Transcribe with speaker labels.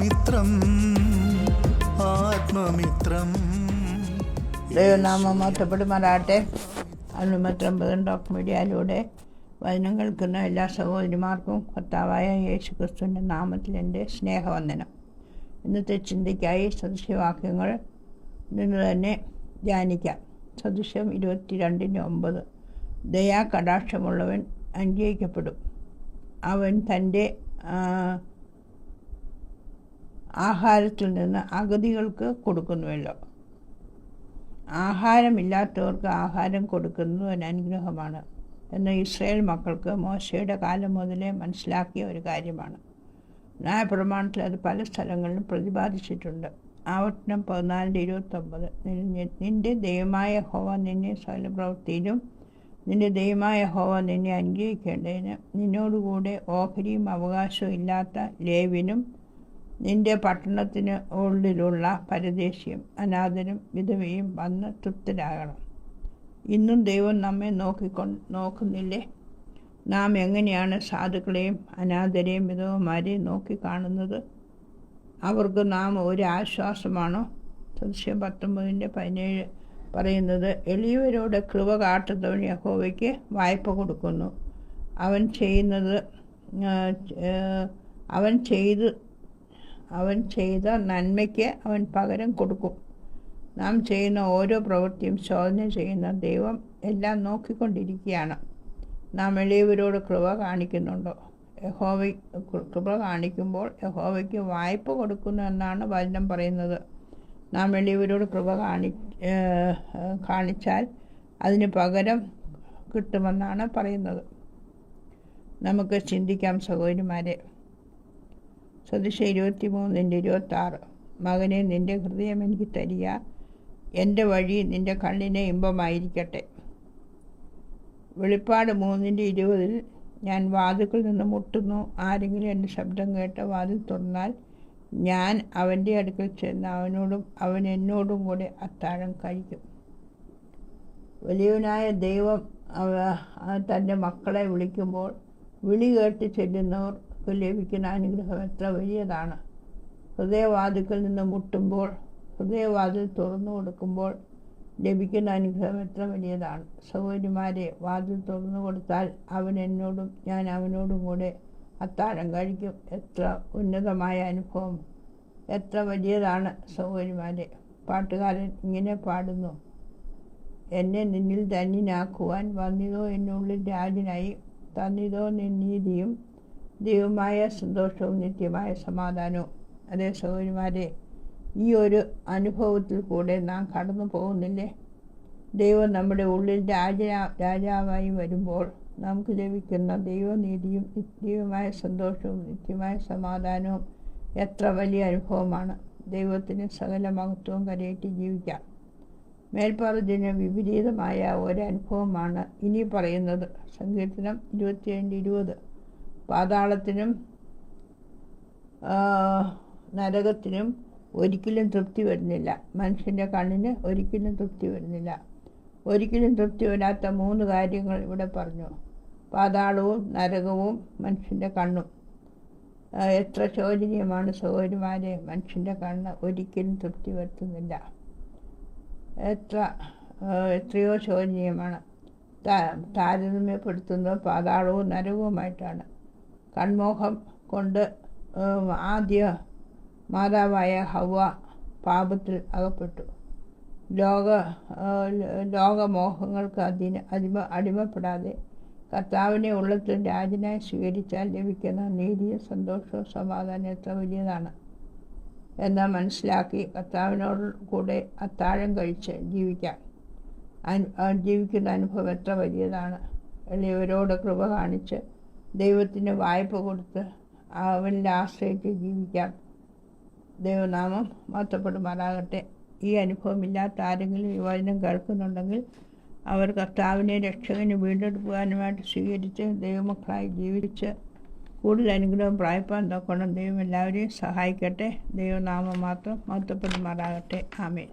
Speaker 1: ആത്മമിത്രം ആത്മമിത്രം.
Speaker 2: ദൈവനാമം മൊത്തപ്പെടുമാറാട്ടെ അനുമത്രം ഡോക്ടർ മീഡിയയിലൂടെ വചനം കേൾക്കുന്ന എല്ലാ സഹോദരിമാർക്കും കർത്താവായ യേശു ക്രിസ്തുവിന്റെ നാമത്തിൽ എന്റെ സ്നേഹവന്ദനം. ഇന്നത്തെ ചിന്തയ്ക്കായി സദൃശ്യവാക്യങ്ങൾ നിന്ന് തന്നെ ധ്യാനിക്കാം. സദൃശ്യം ഇരുപത്തി രണ്ടിന് ഒമ്പത്. ദയാ കടാക്ഷമുള്ളവൻ അനുഗ്രഹിക്കപ്പെടും അവൻ തന്റെ ആഹാരത്തിൽ നിന്ന് അഗതികൾക്ക് കൊടുക്കുന്നുവല്ലോ ആഹാരമില്ലാത്തവർക്ക് ആഹാരം കൊടുക്കുന്നത് ഒരു അനുഗ്രഹമാണ് എന്ന് ഇസ്രയേൽ മക്കൾക്ക് മോശയുടെ കാലം മുതലേ മനസ്സിലാക്കിയ ഒരു കാര്യമാണ്. ന്യായപ്രമാണത്തിൽ അത് പല സ്ഥലങ്ങളിലും പ്രതിപാദിച്ചിട്ടുണ്ട്. ആവർത്തനം പതിനാലിന്റെ ഇരുപത്തൊമ്പത് നിന്റെ ദൈവമായ ഹോവ നിന്നെ സകല പ്രവൃത്തിയിലും നിന്റെ ദൈവമായ ഹോവ നിന്നെ അനുഗ്രഹിക്കേണ്ടതിന് നിന്നോടുകൂടെ ഓഹരിയും അവകാശവും ഇല്ലാത്ത ലേവിനും നിന്റെ പട്ടണത്തിന് ഉള്ളിലുള്ള പരദേശിയും അനാഥനും വിധവയും വന്ന് തൃപ്തരാകണം. ഇന്നും ദൈവം നമ്മെ നോക്കിക്കൊണ്ട് നോക്കുന്നില്ലേ? നാം എങ്ങനെയാണ് സാധുക്കളെയും അനാഥരെയും വിധവമാരെയും നോക്കിക്കാണുന്നത് അവർക്ക് നാം ഒരു ആശ്വാസമാണോ? തീർച്ചയായും പത്തൊമ്പതിന്റെ പതിനേഴ് പറയുന്നത് എളിയവരോട് കൃപ കാട്ടുന്നവൻ യഹോവയ്ക്ക് വായ്പ കൊടുക്കുന്നു. അവൻ ചെയ്യുന്നത് അവൻ ചെയ്ത് അവൻ ചെയ്ത നന്മയ്ക്ക് അവൻ പകരം കൊടുക്കും. നാം ചെയ്യുന്ന ഓരോ പ്രവൃത്തിയും ശോധന ചെയ്യുന്ന ദൈവം എല്ലാം നോക്കിക്കൊണ്ടിരിക്കുകയാണ്. നാം എളിയവരോട് കൃപ കാണിക്കുന്നുണ്ടോ? യഹോവ കൃപ കാണിക്കുമ്പോൾ യഹോവയ്ക്ക് വായ്പ കൊടുക്കുന്നു എന്നാണ് വചനം പറയുന്നത്. നാം എളിയവരോട് കൃപ കാണി കാണിച്ചാൽ അതിന് പകരം കിട്ടുമെന്നാണ് പറയുന്നത്. നമുക്ക് ചിന്തിക്കാം സഹോദരിമാരെ സദൃശ ഇരുപത്തി മൂന്നിന്റെ ഇരുപത്തി ആറ് മകനെ നിന്റെ ഹൃദയം എനിക്ക് തരിക. എന്റെ വഴി നിന്റെ കണ്ണിന് ഇമ്പമായിരിക്കട്ടെ. വെളിപ്പാട് മൂന്നിന്റെ ഇരുപതിൽ ഞാൻ വാതിൽക്കിൽ നിന്ന് മുട്ടുന്നു. ആരെങ്കിലും എന്റെ ശബ്ദം കേട്ട് വാതിൽ തുറന്നാൽ ഞാൻ അവന്റെ അടുക്കൽ ചെന്ന് അവനോടും അവൻ എന്നോടും കൂടെ അത്താഴം കഴിക്കും. വലിയവനായ ദൈവം തന്റെ മക്കളെ വിളിക്കുമ്പോൾ വിളി കേട്ട് ചെല്ലുന്നവർക്ക് ലഭിക്കുന്ന അനുഗ്രഹം എത്ര വലിയതാണ്. ഹൃദയവാതിക്കൽ നിന്ന് മുട്ടുമ്പോൾ ഹൃദയവാതിൽ തുറന്നു കൊടുക്കുമ്പോൾ ലഭിക്കുന്ന അനുഗ്രഹം എത്ര വലിയതാണ്. സഹോദരിമാരെ വാതിൽ തുറന്നു കൊടുത്താൽ അവൻ എന്നോടും ഞാൻ അവനോടും കൂടെ അത്താഴം കഴിക്കും. എത്ര ഉന്നതമായ അനുഭവം എത്ര വലിയതാണ് സഹോദരിമാരെ. പാട്ടുകാരൻ ഇങ്ങനെ പാടുന്നു എന്നെ നിന്നിൽ ധന്യനാക്കുവാൻ വന്നിതോ എന്നുള്ളിൽ രാജനായി തന്നിതോ നിൻ നീതിയും ദൈവമായ സന്തോഷവും നിത്യമായ സമാധാനവും. അതേ സഹോദരിമാരെ ഈ ഒരു അനുഭവത്തിൽ കൂടെ നാം കടന്നു പോകുന്നില്ലേ? ദൈവം നമ്മുടെ ഉള്ളിൽ രാജ രാജാവായി വരുമ്പോൾ നമുക്ക് ലഭിക്കുന്ന ദൈവനീതിയും നിത്യമായ സന്തോഷവും നിത്യമായ സമാധാനവും എത്ര വലിയ അനുഭവമാണ്. ദൈവത്തിന് സകല മഹത്വവും കരയേറ്റി ജീവിക്കാം. മേൽപ്പറഞ്ഞതിന് വിപരീതമായ ഒരനുഭവമാണ് ഇനി പറയുന്നത്. സങ്കീർത്തനം ഇരുപത്തിയേഴ് ഇരുപത്. പാതാളത്തിനും നരകത്തിനും ഒരിക്കലും തൃപ്തി വരുന്നില്ല. മനുഷ്യന്റെ കണ്ണിന് ഒരിക്കലും തൃപ്തി വരുന്നില്ല. ഒരിക്കലും തൃപ്തി വരാത്ത മൂന്ന് കാര്യങ്ങൾ ഇവിടെ പറഞ്ഞു. പാതാളവും നരകവും മനുഷ്യന്റെ കണ്ണും. എത്ര ശോചനീയമാണ് സഹോദരിമാരെ മനുഷ്യന്റെ കണ്ണ് ഒരിക്കലും തൃപ്തി വരുത്തുന്നില്ല. എത്ര എത്രയോ ശോചനീയമാണ്. താരതമ്യപ്പെടുത്തുന്നത് പാതാളവും നരകവുമായിട്ടാണ്. കൺമോഹം കൊണ്ട് ആദ്യ മാതാവായ ഹവ പാപത്തിൽ അകപ്പെട്ടു. ലോക ലോകമോഹങ്ങൾക്ക് അതിന് അടിമ അടിമപ്പെടാതെ കർത്താവിനെ ഉള്ളത്തിൽ രാജനായി സ്വീകരിച്ചാൽ ലഭിക്കുന്ന നീതിയും സന്തോഷവും സമാധാനം എത്ര വലിയതാണ് എന്ന് മനസ്സിലാക്കി കർത്താവിനോട് കൂടെ അത്താഴം കഴിച്ച് ജീവിക്കാം അനു- ആ ജീവിക്കുന്ന അനുഭവം എത്ര വലിയതാണ്. എളിയവരോട് കൃപ കാണിച്ച് ദൈവത്തിന് വായ്പ കൊടുത്ത് അവനിൽ ആശ്രയിച്ച് ജീവിക്കാം. ദൈവനാമം മഹത്വപ്പെടുമാറാകട്ടെ. ഈ അനുഭവമില്ലാത്ത ആരെങ്കിലും ഈ കേൾക്കുന്നുണ്ടെങ്കിൽ അവർ കർത്താവിനെ രക്ഷകന് വീണ്ടെടുക്കുവാനുമായിട്ട് സ്വീകരിച്ച് ദൈവമക്കളായി ജീവിച്ച് കൂടുതൽ അനുഗ്രഹം പ്രായപ്പാൻ നോക്കണം ദൈവം എല്ലാവരെയും സഹായിക്കട്ടെ. ദൈവനാമം മാത്രം മഹത്വപ്പെടുമാറാകട്ടെ. ആമേൻ.